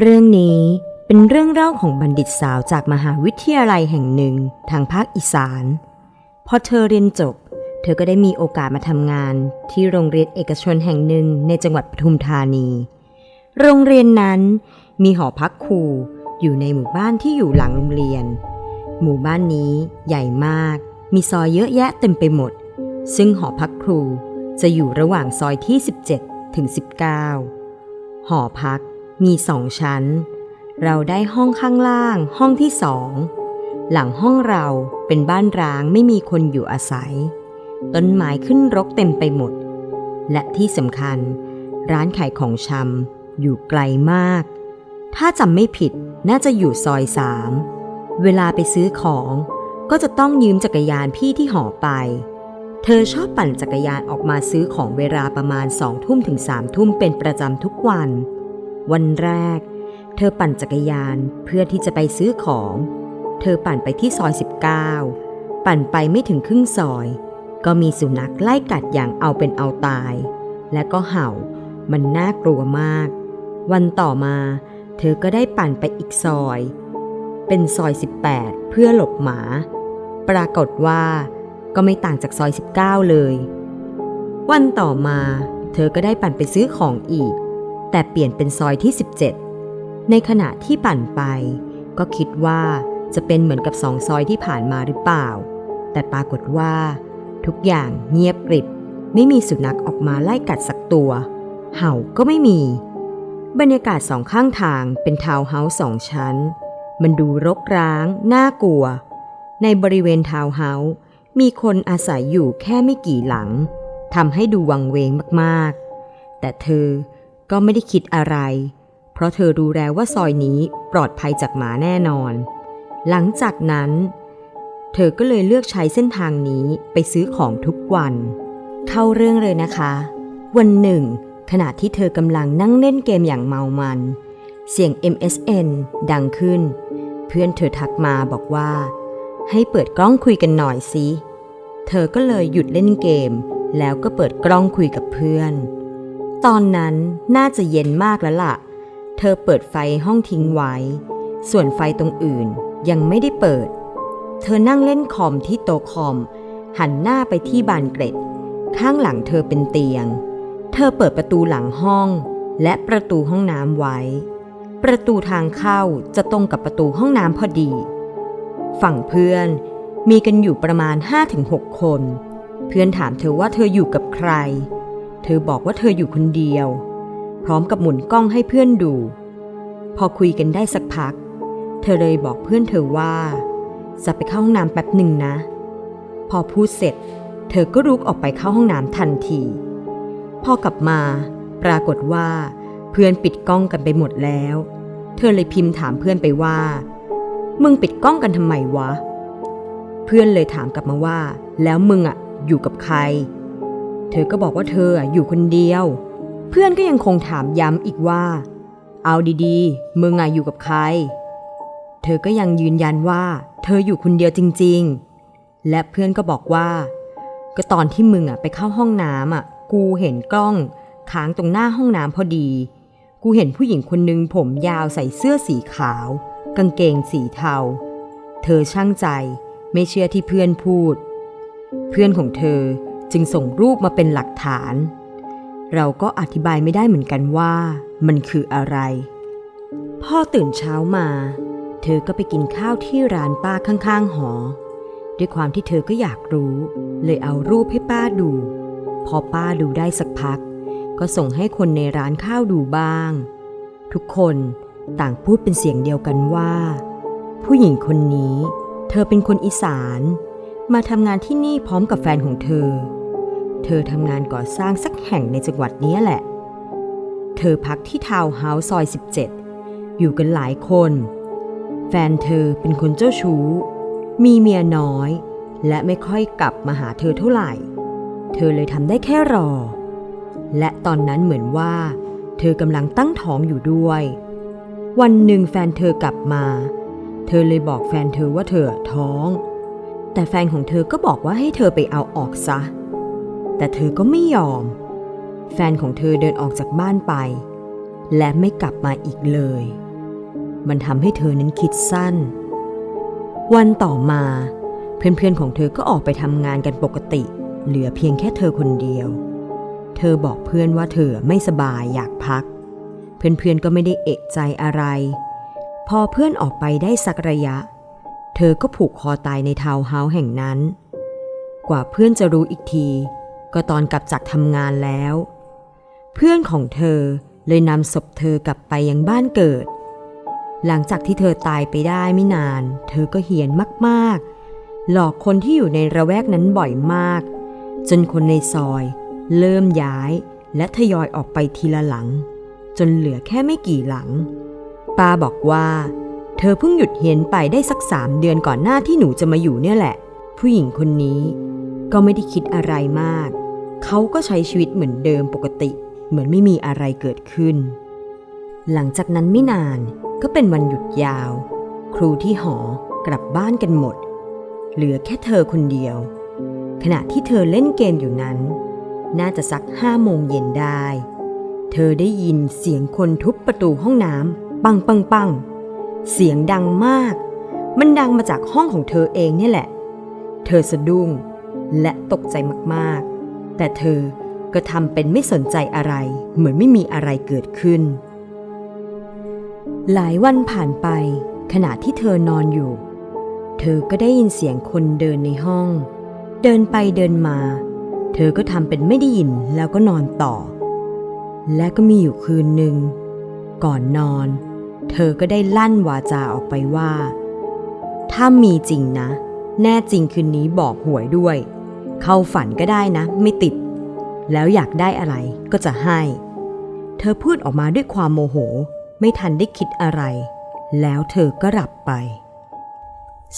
เรื่องนี้เป็นเรื่องเล่าของบัณฑิตสาวจากมหาวิทยาลัยแห่งหนึ่งทางภาคอีสาน พอเธอเรียนจบ เธอก็ได้มีโอกาสมาทำงานที่โรงเรียนเอกชนแห่งหนึ่งในจังหวัดปทุมธานี โรงเรียนนั้นมีหอพักครูอยู่ในหมู่บ้านที่อยู่หลังโรงเรียน หมู่บ้านนี้ใหญ่มาก มีซอยเยอะแยะเต็มไปหมด ซึ่งหอพักครูจะอยู่ระหว่างซอยที่ 17 ถึง 19 หอพัก มีสองชั้น เราได้ห้องข้างล่าง ห้องที่สอง หลังห้องเราเป็นบ้านร้างไม่มีคนอยู่อาศัย ต้นไม้ขึ้นรกเต็มไปหมด และที่สำคัญ ร้านขายของชำอยู่ไกลมาก ถ้าจำไม่ผิดน่าจะอยู่ซอยสามเวลาไปซื้อของก็จะต้องยืมจักรยานพี่ที่หอไป เธอชอบปั่นจักรยานออกมาซื้อของเวลาประมาณสองทุ่มถึงสามทุ่มเป็นประจำทุกวัน วันแรก เธอปั่นจักรยานเพื่อที่จะไปซื้อของ เธอปั่นไปที่ซอย 19 ปั่นไปไม่ถึงครึ่งซอย ก็มีสุนัขไล่กัดอย่างเอาเป็นเอาตาย และก็เห่า มันน่ากลัวมาก วันต่อมา เธอก็ได้ปั่นไปอีกซอย เป็นซอย 18 เพื่อหลบหมา ปรากฏว่า ก็ไม่ต่างจากซอย 19 เลย วันต่อมา เธอก็ได้ปั่นไปซื้อของอีก แต่เปลี่ยนเป็นซอยที่ 17 ในขณะที่ปั่นไป ก็คิดว่าจะเป็นเหมือนกับสองซอยที่ผ่านมาหรือเปล่า แต่ปรากฏว่า ทุกอย่างเงียบกริบ ไม่มีสุนัขออกมาไล่กัดสักตัว เห่าก็ไม่มี บรรยากาศสองข้างทางเป็นทาวน์เฮาส์สองชั้น มันดูรกร้าง น่ากลัว ในบริเวณทาวน์เฮาส์มีคนอาศัยอยู่แค่ไม่กี่หลังทำให้ดูวังเวงมากๆ แต่เธอ ก็ไม่ได้คิดอะไร เพราะเธอรู้แล้วว่าซอยนี้ปลอดภัยจากหมาแน่นอน หลังจากนั้น เธอก็เลยเลือกใช้เส้นทางนี้ไปซื้อของทุกวัน เข้าเรื่องเลยนะคะ วันหนึ่ง ขณะที่เธอกำลังนั่งเล่นเกมอย่างเมามัน เสียง MSN ดังขึ้น เพื่อนเธอทักมาบอกว่า ให้เปิดกล้องคุยกันหน่อยสิเธอก็เลยหยุดเล่นเกม แล้วก็เปิดกล้องคุยกับเพื่อน ตอนนั้นน่าจะเย็นมากแล้วล่ะ เธอเปิดไฟห้องทิ้งไว้ ส่วนไฟตรงอื่นยังไม่ได้เปิด เธอนั่งเล่นคอมที่โต๊ะคอม หันหน้าไปที่บานเกร็ด ข้างหลังเธอเป็นเตียง เธอเปิดประตูหลังห้อง และประตูห้องน้ำไว้ ประตูทางเข้าจะตรงกับประตูห้องน้ำพอดี ฝั่งเพื่อนมีกันอยู่ประมาณ 5-6 คน เพื่อนถามเธอว่าเธออยู่กับใคร เธอบอกว่าเธออยู่คนเดียว พร้อมกับหมุนกล้องให้เพื่อนดู พอคุยกันได้สักพัก เธอเลยบอกเพื่อนเธอว่า จะไปเข้าห้องน้ำแป๊บหนึ่งนะ พอพูดเสร็จ เธอก็รุกออกไปเข้าห้องน้ำทันที พอกลับมาปรากฏว่าเพื่อนปิดกล้องกันไปหมดแล้ว เธอเลยพิมพ์ถามเพื่อนไปว่า มึงปิดกล้องกันทำไมวะ เพื่อนเลยถามกลับมาว่า แล้วมึงอะอยู่กับใคร เธอก็บอกว่าเธออยู่คนเดียว เพื่อนก็ยังคงถามย้ำอีกว่า เอาดีๆ มึงอะอยู่กับใคร เธอก็ยังยืนยันว่า เธออยู่คนเดียวจริง ๆ และเพื่อนก็บอกว่า ก็ตอนที่มึงอะไปเข้าห้องน้ำอะกูเห็นกล้องค้างตรงหน้าห้องน้ำพอดี กูเห็นผู้หญิงคนนึงผมยาวใส่เสื้อสีขาว กางเกงสีเทา เธอช่างใจไม่เชื่อที่เพื่อนพูด เพื่อนของเธอ จึงส่งรูปมาเป็นหลักฐาน เราก็อธิบายไม่ได้เหมือนกันว่า มันคืออะไร พ่อตื่นเช้ามา เธอก็ไปกินข้าวที่ร้านป้าข้างๆหอ ด้วยความที่เธอก็อยากรู้ เลยเอารูปให้ป้าดู พอป้าดูได้สักพัก ก็ส่งให้คนในร้านข้าวดูบ้าง ทุกคนต่างพูดเป็นเสียงเดียวกันว่า ผู้หญิงคนนี้ เธอเป็นคนอีสาน มาทำงานที่นี่พร้อมกับแฟนของเธอ เธอทำงานก่อสร้างสักแห่งในจังหวัดนี้แหละ เธอพักที่ทาวน์เฮาส์ซอย 17 อยู่กันหลายคน แฟนเธอเป็นคนเจ้าชู้ มีเมียน้อย และไม่ค่อยกลับมาหาเธอเท่าไหร่ เธอเลยทำได้แค่รอ และตอนนั้นเหมือนว่า เธอกำลังตั้งท้องอยู่ด้วย วันหนึ่งแฟนเธอกลับมา เธอเลยบอกแฟนเธอว่าเธอท้อง แต่แฟนของเธอก็บอกว่าให้เธอไปเอาออกซะ แต่เธอก็ไม่ยอม แฟนของเธอเดินออกจากบ้านไป และไม่กลับมาอีกเลย มันทำให้เธอนั้นคิดสั้น วันต่อมา เพื่อนๆของเธอก็ออกไปทำงานกันปกติ เหลือเพียงแค่เธอคนเดียว เธอบอกเพื่อนว่าเธอไม่สบายอยากพัก เพื่อนๆก็ไม่ได้เอะใจอะไร พอเพื่อนออกไปได้สักระยะ เธอก็ผูกคอตายในทาวน์เฮาส์แห่งนั้น กว่าเพื่อนจะรู้อีกที ก็ตอนกลับจากทำงานแล้ว เพื่อนของเธอเลยนำศพเธอกลับไปยังบ้านเกิด หลังจากที่เธอตายไปได้ไม่นาน เธอก็เหียนมากๆ หลอกคนที่อยู่ในระแวกนั้นบ่อยมาก จนคนในซอย เริ่มย้ายและทยอยออกไปทีละหลัง จนเหลือแค่ไม่กี่หลัง ป้าบอกว่า เธอเพิ่งหยุดเหียนไปได้สักสามเดือนก่อนหน้าที่หนูจะมาอยู่เนี่ยแหละ ผู้หญิงคนนี้ก็ไม่ได้คิดอะไรมาก เขาก็ใช้ชีวิตเหมือนเดิมปกติ เหมือนไม่มีอะไรเกิดขึ้น หลังจากนั้นไม่นานก็เป็นวันหยุดยาว ครูที่หอกลับบ้านกันหมด เหลือแค่เธอคนเดียว ขณะที่เธอเล่นเกมอยู่นั้น น่าจะสักห้าโมงเย็นได้ เธอได้ยินเสียงคนทุบประตูห้องน้ำปังปังปัง เสียงดังมาก มันดังมาจากห้องของเธอเองเนี่แหละ เธอสะดุ้งและตกใจมากๆ แต่เธอก็ทำเป็นไม่สนใจอะไร เหมือนไม่มีอะไรเกิดขึ้น หลายวันผ่านไปขณะที่เธอนอนอยู่ เธอก็ได้ยินเสียงคนเดินในห้อง เดินไปเดินมา เธอก็ทำเป็นไม่ได้ยินแล้วก็นอนต่อ และก็มีอยู่คืนหนึ่ง ก่อนนอนเเธอก็ได้ลั่นวาจาออกไปว่า ถ้ามีจริงนะ แน่จริงคืนนี้บอกหวยด้วย เข้าฝันก็ได้นะ ไม่ติด แล้วอยากได้อะไรก็จะให้ เธอพูดออกมาด้วยความโมโห ไม่ทันได้คิดอะไร แล้วเธอก็หลับไป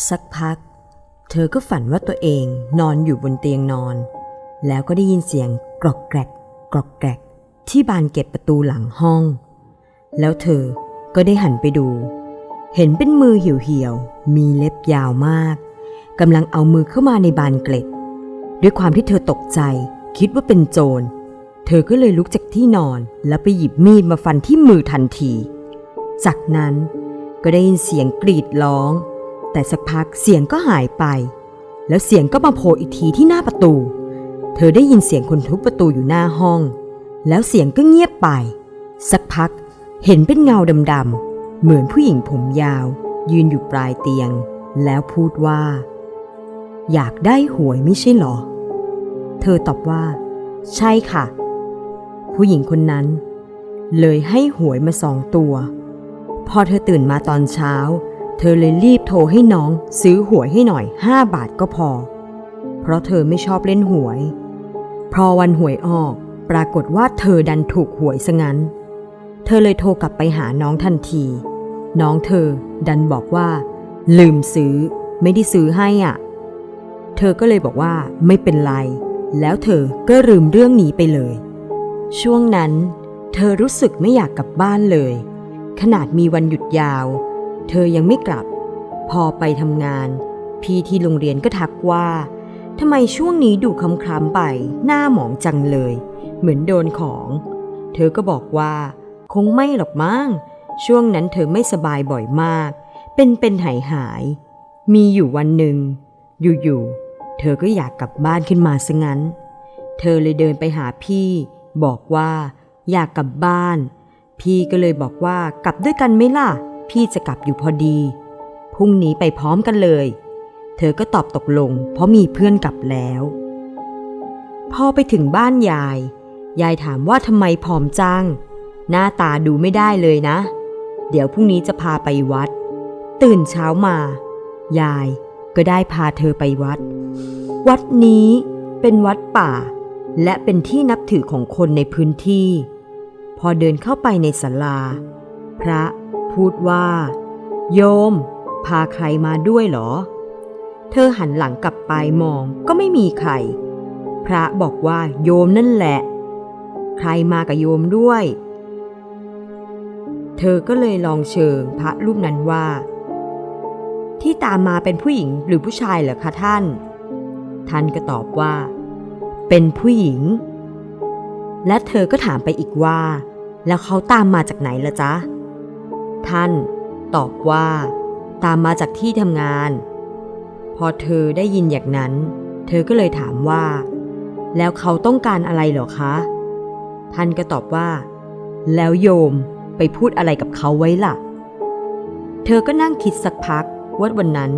สักพัก เธอก็ฝันว่าตัวเองนอนอยู่บนเตียงนอน แล้วก็ได้ยินเสียงกรอกแกรกกรอกแกรกที่บานเก็บประตูหลังห้อง แล้วเธอ ก็ได้หันไปดู เห็นเป็นมือเหี่ยวๆ มีเล็บยาวมากกำลังเอามือเข้ามาในบานเกล็ด ด้วยความที่เธอตกใจคิดว่าเป็นโจร เธอก็เลยลุกจากที่นอนแล้วไปหยิบมีดมาฟันที่มือทันที จากนั้นก็ได้ยินเสียงกรีดร้อง แต่สักพักเสียงก็หายไป แล้วเสียงก็มาโผล่อีกทีที่หน้าประตู เธอได้ยินเสียงคนทุบประตูอยู่หน้าห้อง แล้วเสียงก็เงียบไป สักพัก เห็นเป็นเงาดำๆ เหมือนผู้หญิงผมยาว ยืนอยู่ปลายเตียง แล้วพูดว่า อยากได้หวยไม่ใช่หรอ เธอตอบว่า ใช่ค่ะ ผู้หญิงคนนั้น เลยให้หวยมาสองตัว พอเธอตื่นมาตอนเช้า เธอเลยรีบโทรให้น้องซื้อหวยให้หน่อยห้าบาทก็พอ เพราะเธอไม่ชอบเล่นหวย พอวันหวยออก ปรากฏว่าเธอดันถูกหวยซะงั้น เธอเลยโทรกลับไปหาน้องทันที น้องเธอดันบอกว่า ลืมซื้อ ไม่ได้ซื้อให้อะ เธอก็เลยบอกว่าไม่เป็นไร แล้วเธอก็ลืมเรื่องนี้ไปเลย ช่วงนั้น เธอรู้สึกไม่อยากกลับบ้านเลย ขนาดมีวันหยุดยาว เธอยังไม่กลับ พอไปทำงาน พี่ที่โรงเรียนก็ทักว่าทำไมช่วงนี้ดูคล้ำๆไป หน้าหมองจังเลย เหมือนโดนของ เธอก็บอกว่า คงไม่หรอกมั้งช่วงนั้นเธอไม่สบายบ่อยมาก เป็นเป็นหายหายๆมีอยู่วันหนึ่ง อยู่ๆ เธอก็อยากกลับบ้านขึ้นมาซะงั้น เธอเลยเดินไปหาพี่ บอกว่าอยากกลับบ้าน พี่ก็เลยบอกว่ากลับด้วยกันไหมล่ะ พี่จะกลับอยู่พอดี พรุ่งนี้ไปพร้อมกันเลย เธอก็ตอบตกลง เพราะมีเพื่อนกลับแล้ว พอไปถึงบ้านยาย ยายถามว่าทำไมผอมจัง หน้าตาดูไม่ได้เลยนะ เดี๋ยวพรุ่งนี้จะพาไปวัด ตื่นเช้ามา ยายก็ได้พาเธอไปวัด วัดนี้เป็นวัดป่า และเป็นที่นับถือของคนในพื้นที่ พอเดินเข้าไปในศาลา พระพูดว่า โยม พาใครมาด้วยเหรอ เธอหันหลังกลับไปมองก็ไม่มีใคร พระบอกว่าโยมนั่นแหละ ใครมากับโยมด้วย เธอก็เลยลองเชิงพระรูปนั้นว่า ที่ตามมาเป็นผู้หญิงหรือผู้ชายเหรอคะท่าน ท่านก็ตอบว่า เป็นผู้หญิง และเธอก็ถามไปอีกว่า แล้วเขาตามมาจากไหนละจ๊ะ ท่านตอบว่า ตามมาจากที่ทำงาน พอเธอได้ยินอย่างนั้น เธอก็เลยถามว่า แล้วเขาต้องการอะไรเหรอคะ ท่านก็ตอบว่า แล้วโยม ไปพูดอะไรกับเขาไว้ล่ะ เธอก็นั่งคิดสักพักว่าวันนั้น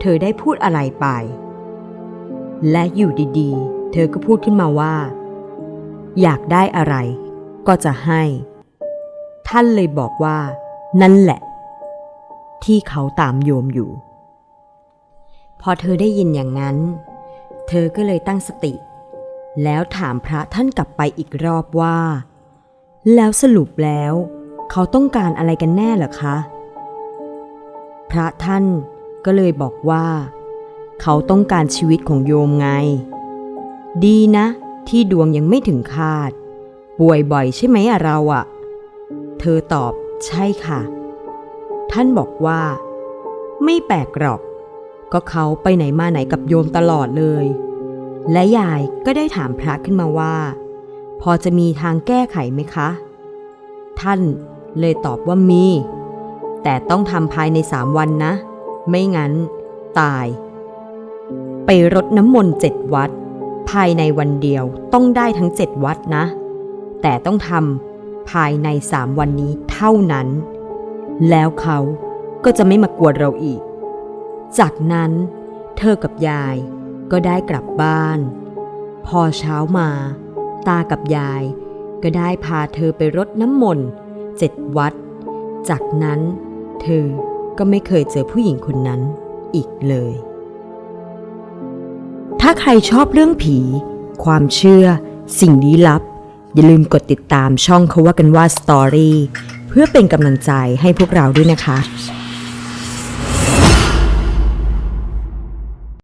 เธอได้พูดอะไรไป และอยู่ดีๆ เธอก็พูดขึ้นมาว่า อยากได้อะไร ก็จะให้ ท่านเลยบอกว่า นั่นแหละ ที่เขาตามโยมอยู่ พอเธอได้ยินอย่างนั้น เธอก็เลยตั้งสติ แล้วถามพระท่านกลับไปอีกรอบว่า แล้วสรุปแล้ว เขาต้องการอะไรกันแน่เหรอคะ พระท่านก็เลยบอกว่า เขาต้องการชีวิตของโยมไง ดีนะ ที่ดวงยังไม่ถึงคาด ป่วยบ่อยใช่ไหมอะเราอะเธอตอบใช่ค่ะ ท่านบอกว่า ไม่แปลกหรอก ก็เขาไปไหนมาไหนกับโยมตลอดเลย และยายก็ได้ถามพระขึ้นมาว่า พอจะมีทางแก้ไขไหมคะ ท่าน เลยตอบว่ามี แต่ต้องทำภายในสามวันนะ ไม่งั้น ตาย ไปรดน้ำมนต์เจ็ดวัด ภายในวันเดียวต้องได้ทั้งเจ็ดวัดนะ แต่ต้องทำภายในสามวันนี้เท่านั้น แล้วเขาก็จะไม่มากวนเราอีก จากนั้นเธอกับยายก็ได้กลับบ้าน พอเช้ามา ตากับยายก็ได้พาเธอไปรดน้ำมนต์ เจ็ดวัด จากนั้นเธอก็ไม่เคยเจอผู้หญิงคนนั้นอีกเลย ถ้าใครชอบเรื่องผี ความเชื่อ สิ่งลี้ลับ อย่าลืมกดติดตามช่องเขาว่ากันว่าสตอรี่เพื่อเป็นกำลังใจให้พวกเราด้วยนะคะ